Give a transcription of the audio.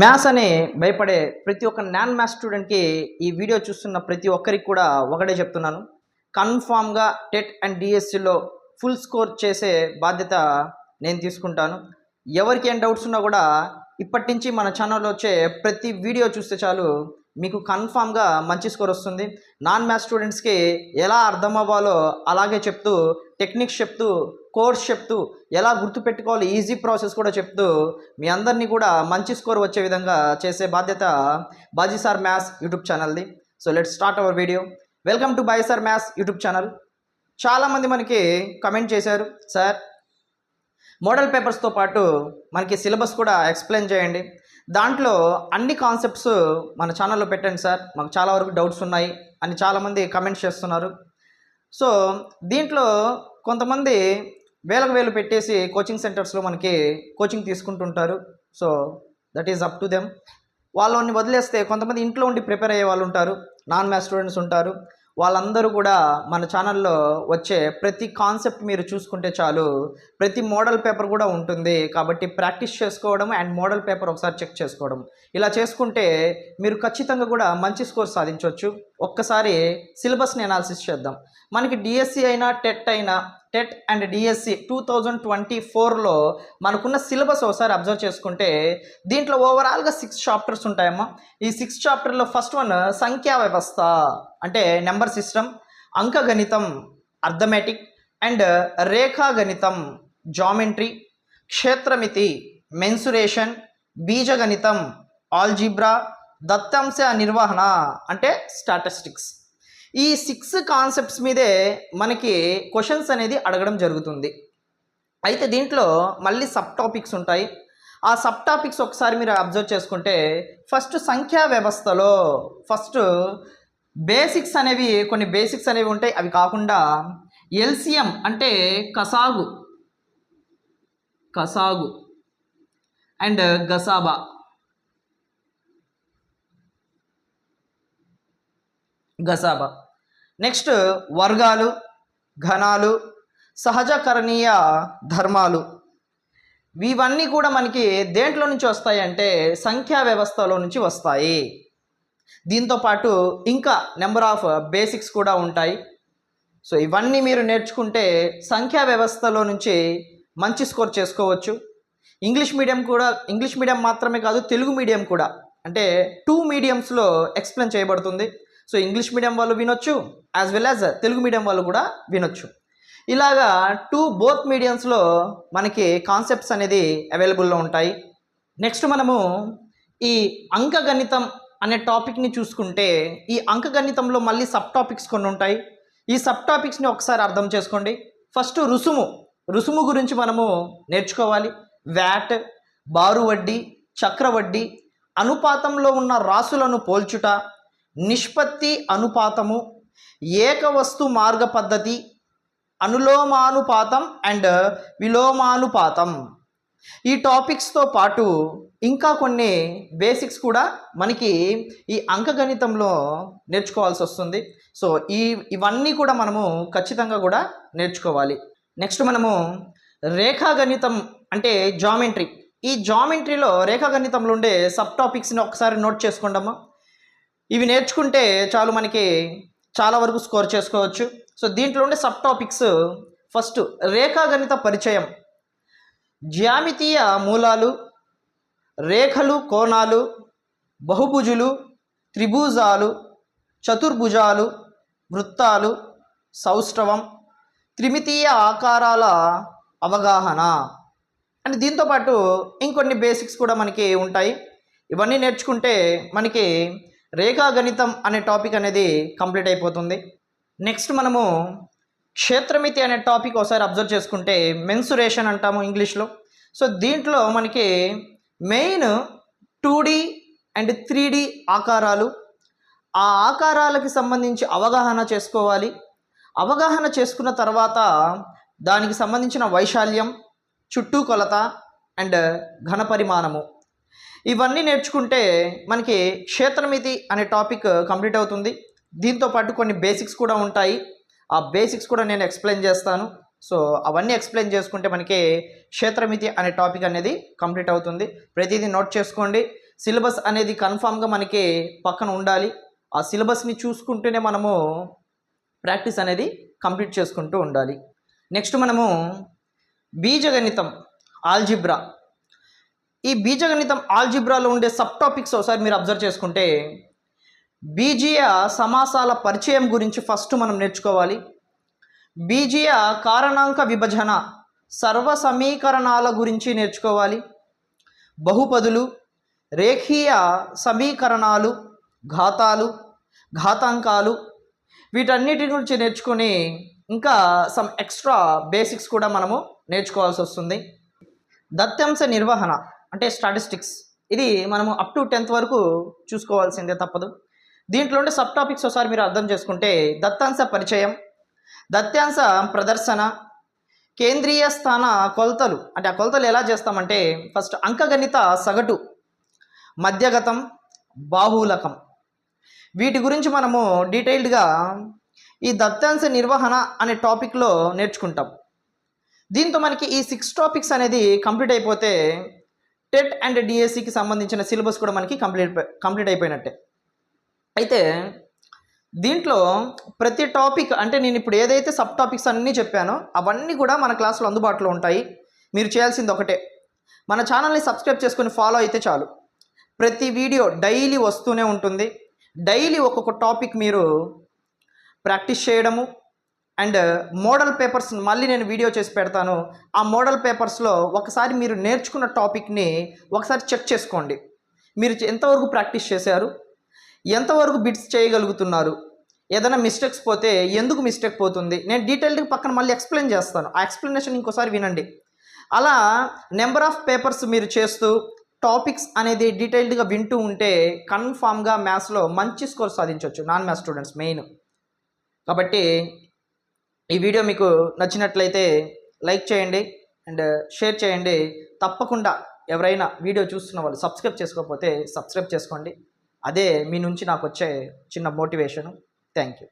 Maths అని భయపడే ప్రతి ఒక్క నాన్ మ్యాథ్స్ స్టూడెంట్కి ఈ వీడియో చూస్తున్న ప్రతి ఒక్కరికి కూడా ఒకటే చెప్తున్నాను. కన్ఫామ్గా టెట్ అండ్ డిఎస్సిలో ఫుల్ స్కోర్ చేసే బాధ్యత నేను తీసుకుంటాను. ఎవరికి ఏం డౌట్స్ ఉన్నా కూడా ఇప్పటి నుంచి మన ఛానల్లో వచ్చే ప్రతి వీడియో చూస్తే చాలు మీకు కన్ఫామ్గా మంచి స్కోర్ వస్తుంది. నాన్ మ్యాథ్స్ స్టూడెంట్స్కి ఎలా అర్థం అవ్వాలో అలాగే చెప్తూ టెక్నిక్స్ చెప్తూ కోర్స్ చెప్తూ ఎలా గుర్తుపెట్టుకోవాలి ఈజీ ప్రాసెస్ కూడా చెప్తూ మీ అందరినీ కూడా మంచి స్కోర్ వచ్చే విధంగా చేసే బాధ్యత Baji sir maths YouTube ఛానల్ది. So let start our video welcome to Baji sir maths YouTube channel. చాలామంది మనకి కమెంట్ చేశారు సార్ మోడల్ పేపర్స్తో పాటు మనకి సిలబస్ కూడా ఎక్స్ప్లెయిన్ చేయండి. దాంట్లో అన్ని కాన్సెప్ట్స్ మన ఛానల్లో పెట్టండి సార్. మాకు చాలా వరకు డౌట్స్ ఉన్నాయి అని చాలామంది కమెంట్స్ చేస్తున్నారు. సో దీంట్లో కొంతమంది వేలకు వేలు పెట్టేసి కోచింగ్ సెంటర్స్లో మనకి coaching తీసుకుంటుంటారు. So that is up to them వాళ్ళని వదిలేస్తే కొంతమంది ఇంట్లో ఉండి ప్రిపేర్ అయ్యే వాళ్ళు ఉంటారు. నాన్ మ్యాథ్ స్టూడెంట్స్ ఉంటారు. వాళ్ళందరూ కూడా మన ఛానల్లో వచ్చే ప్రతి కాన్సెప్ట్ మీరు చూసుకుంటే చాలు ప్రతి మోడల్ పేపర్ కూడా ఉంటుంది. కాబట్టి ప్రాక్టీస్ చేసుకోవడం అండ్ మోడల్ పేపర్ ఒకసారి చెక్ చేసుకోవడం. ఇలా చేసుకుంటే మీరు ఖచ్చితంగా కూడా మంచి స్కోర్ సాధించవచ్చు. ఒక్కసారి సిలబస్ని అనాలిసిస్ చేద్దాం. మనకి డిఎస్సి అయినా టెట్ అయినా TET and DSC two thousand twenty ఫోర్లో మనకున్న సిలబస్ ఒకసారి అబ్జర్వ్ చేసుకుంటే దీంట్లో ఓవరాల్గా సిక్స్ చాప్టర్స్ ఉంటాయమ్మా. ఈ సిక్స్ చాప్టర్లో ఫస్ట్ వన్ సంఖ్యా వ్యవస్థ అంటే నెంబర్ సిస్టమ్ అంకగణితం అర్థమెటిక్ అండ్ రేఖాగణితం జామెంట్రీ క్షేత్రమితి మెన్సురేషన్ బీజగణితం ఆల్జిబ్రా దత్తాంశ నిర్వహణ అంటే స్టాటిస్టిక్స్ ఈ సిక్స్ కాన్సెప్ట్స్ మీదే మనకి క్వశ్చన్స్ అనేది అడగడం జరుగుతుంది. అయితే దీంట్లో మళ్ళీ సబ్ టాపిక్స్ ఉంటాయి. ఆ సబ్ టాపిక్స్ ఒకసారి మీరు అబ్జర్వ్ చేసుకుంటే ఫస్ట్ సంఖ్యా వ్యవస్థలో ఫస్ట్ బేసిక్స్ అనేవి కొన్ని బేసిక్స్ అనేవి ఉంటాయి. అవి కాకుండా ఎల్సిఎం అంటే కసాగు. కసాగు. అండ్ గసాబా. గసాబా నెక్స్ట్ వర్గాలు ఘనాలు సహజకరణీయ ధర్మాలు. ఇవన్నీ కూడా మనకి దేంట్లో నుంచి వస్తాయి అంటే సంఖ్యా వ్యవస్థలో నుంచి వస్తాయి. దీంతో పాటు ఇంకా నెంబర్ ఆఫ్ బేసిక్స్ కూడా ఉంటాయి. సో ఇవన్నీ మీరు నేర్చుకుంటే సంఖ్యా వ్యవస్థలో నుంచి మంచి స్కోర్ చేసుకోవచ్చు. ఇంగ్లీష్ మీడియం కూడా ఇంగ్లీష్ మీడియం మాత్రమే కాదు తెలుగు మీడియం కూడా. అంటే టూ మీడియంస్లో ఎక్స్ప్లెయిన్ చేయబడుతుంది. సో ఇంగ్లీష్ మీడియం వాళ్ళు వినొచ్చు as well as Telugu medium వాళ్ళు కూడా వినొచ్చు. ఇలాగా టూ బోత్ మీడియంస్లో మనకి కాన్సెప్ట్స్ అనేది అవైలబుల్లో ఉంటాయి. నెక్స్ట్ మనము ఈ అంకగణితం అనే టాపిక్ని చూసుకుంటే ఈ అంకగణితంలో మళ్ళీ సబ్ టాపిక్స్ కొన్ని ఉంటాయి. ఈ సబ్ టాపిక్స్ని ఒకసారి అర్థం చేసుకోండి. ఫస్ట్ రుసుము. రుసుము గురించి మనము నేర్చుకోవాలి. వ్యాట్ బారు వడ్డీ చక్రవడ్డీ అనుపాతంలో ఉన్న రాసులను పోల్చుట నిష్పత్తి అనుపాతము ఏకవస్తు మార్గ పద్ధతి అనులోమానుపాతం అండ్ విలోమానుపాతం. ఈ టాపిక్స్తో పాటు ఇంకా కొన్ని బేసిక్స్ కూడా మనకి ఈ అంకగణితంలో నేర్చుకోవాల్సి వస్తుంది. సో ఈ ఇవన్నీ కూడా మనము ఖచ్చితంగా కూడా నేర్చుకోవాలి. నెక్స్ట్ మనము రేఖాగణితం అంటే జామెంట్రీ. ఈ జామెంట్రీలో రేఖాగణితంలో ఉండే సబ్ టాపిక్స్ని ఒకసారి నోట్ చేసుకోండమ్మా ఇవి నేర్చుకుంటే చాలు మనకి చాలా వరకు స్కోర్ చేసుకోవచ్చు. సో దీంట్లో ఉండే సబ్ టాపిక్స్ ఫస్ట్ రేఖాగణిత పరిచయం. జ్యామితీయ మూలాలు రేఖలు కోణాలు బహుభుజులు త్రిభుజాలు చతుర్భుజాలు వృత్తాలు సౌష్ఠవం త్రిమితీయ ఆకారాల అవగాహన. అండ్ దీంతోపాటు ఇంకొన్ని బేసిక్స్ కూడా మనకి ఉంటాయి. ఇవన్నీ నేర్చుకుంటే మనకి రేఖాగణితం అనే టాపిక్ అనేది కంప్లీట్ అయిపోతుంది. నెక్స్ట్ మనము క్షేత్రమితి అనే టాపిక్ ఒకసారి అబ్జర్వ్ చేసుకుంటే మెన్సురేషన్ అంటాము ఇంగ్లీష్లో. సో దీంట్లో మనకి main two D and three D ఆకారాలు. ఆ ఆకారాలకి సంబంధించి అవగాహన చేసుకోవాలి. అవగాహన చేసుకున్న తర్వాత దానికి సంబంధించిన వైశాల్యం చుట్టూ కొలత అండ్ ఘన పరిమాణము. ఇవన్నీ నేర్చుకుంటే మనకి క్షేత్రమితి అనే టాపిక్ కంప్లీట్ అవుతుంది. దీంతో పాటు కొన్ని బేసిక్స్ కూడా ఉంటాయి. ఆ బేసిక్స్ కూడా నేను ఎక్స్ప్లెయిన్ చేస్తాను. సో అవన్నీ ఎక్స్ప్లెయిన్ చేసుకుంటే మనకి క్షేత్రమితి అనే టాపిక్ అనేది కంప్లీట్ అవుతుంది. ప్రతిదీ నోట్ చేసుకోండి. సిలబస్ అనేది కన్ఫామ్గా మనకి పక్కన ఉండాలి. ఆ సిలబస్ని చూసుకుంటూనే మనము ప్రాక్టీస్ అనేది కంప్లీట్ చేసుకుంటూ ఉండాలి. నెక్స్ట్ మనము బీజగణితం ఆల్జిబ్రా. ఈ బీజగణితం ఆల్జిబ్రాలో ఉండే సబ్ టాపిక్స్ ఒకసారి మీరు అబ్జర్వ్ చేసుకుంటే బీజీయ సమాసాల పరిచయం గురించి ఫస్ట్ మనం నేర్చుకోవాలి. బీజీయ కారణాంక విభజన సర్వ సమీకరణాల గురించి నేర్చుకోవాలి. బహుపదులు రేఖీయ సమీకరణాలు ఘాతాలు ఘాతాంకాలు వీటన్నిటి గురించి నేర్చుకొని ఇంకా సమ్ ఎక్స్ట్రా బేసిక్స్ కూడా మనము నేర్చుకోవాల్సి వస్తుంది. దత్యాంశ నిర్వహణ. అంటే స్టాటిస్టిక్స్ ఇది మనము అప్ టు టెన్త్ వరకు చూసుకోవాల్సిందే తప్పదు. దీంట్లో ఉండే సబ్ టాపిక్స్ ఒకసారి మీరు అర్థం చేసుకుంటే దత్తాంశ పరిచయం దత్తాంశ ప్రదర్శన కేంద్రీయ స్థాన కొలతలు. అంటే ఆ కొలతలు ఎలా చేస్తామంటే ఫస్ట్ అంకగణిత సగటు మధ్యగతం బాహులకం. వీటి గురించి మనము డీటెయిల్డ్గా ఈ దత్తాంశ నిర్వహణ అనే టాపిక్లో నేర్చుకుంటాం. దీంతో మనకి ఈ సిక్స్ టాపిక్స్ అనేది కంప్లీట్ అయిపోతే టెట్ అండ్ డిఎస్సికి సంబంధించిన సిలబస్ కూడా మనకి కంప్లీట్ కంప్లీట్ అయిపోయినట్టే. అయితే దీంట్లో ప్రతి టాపిక్ అంటే నేను ఇప్పుడు ఏదైతే సబ్ టాపిక్స్ అన్నీ చెప్పానో అవన్నీ కూడా మన క్లాసులో అందుబాటులో ఉంటాయి. మీరు చేయాల్సింది ఒకటే. మన ఛానల్ని సబ్స్క్రైబ్ చేసుకొని ఫాలో అయితే చాలు. ప్రతి వీడియో డైలీ వస్తూనే ఉంటుంది. డైలీ ఒక్కొక్క టాపిక్ మీరు ప్రాక్టీస్ చేయడము అండ్ మోడల్ పేపర్స్ మళ్ళీ నేను వీడియో చేసి పెడతాను. ఆ మోడల్ పేపర్స్లో ఒకసారి మీరు నేర్చుకున్న టాపిక్ని ఒకసారి చెక్ చేసుకోండి. మీరు ఎంతవరకు ప్రాక్టీస్ చేశారు? ఎంతవరకు బిట్స్ చేయగలుగుతున్నారు? ఏదైనా మిస్టేక్స్ పోతే ఎందుకు మిస్టేక్ పోతుంది? నేను డీటెయిల్డ్గా పక్కన మళ్ళీ ఎక్స్ప్లెయిన్ చేస్తాను. ఆ ఎక్స్ప్లెనేషన్ ఇంకోసారి వినండి. అలా నెంబర్ ఆఫ్ పేపర్స్ మీరు చేస్తూ టాపిక్స్ అనేది డీటెయిల్డ్గా వింటూ ఉంటే కన్ఫామ్గా మ్యాథ్స్లో మంచి స్కోర్ సాధించవచ్చు నాన్ మ్యాథ్స్ స్టూడెంట్స్ మెయిన్. కాబట్టి ఈ వీడియో మీకు నచ్చినట్లయితే లైక్ చేయండి అండ్ షేర్ చేయండి. తప్పకుండా ఎవరైనా వీడియో చూస్తున్న వాళ్ళు సబ్స్క్రైబ్ చేసుకోకపోతే సబ్స్క్రైబ్ చేసుకోండి. అదే మీ నుంచి నాకు వచ్చే చిన్న మోటివేషను. Thank you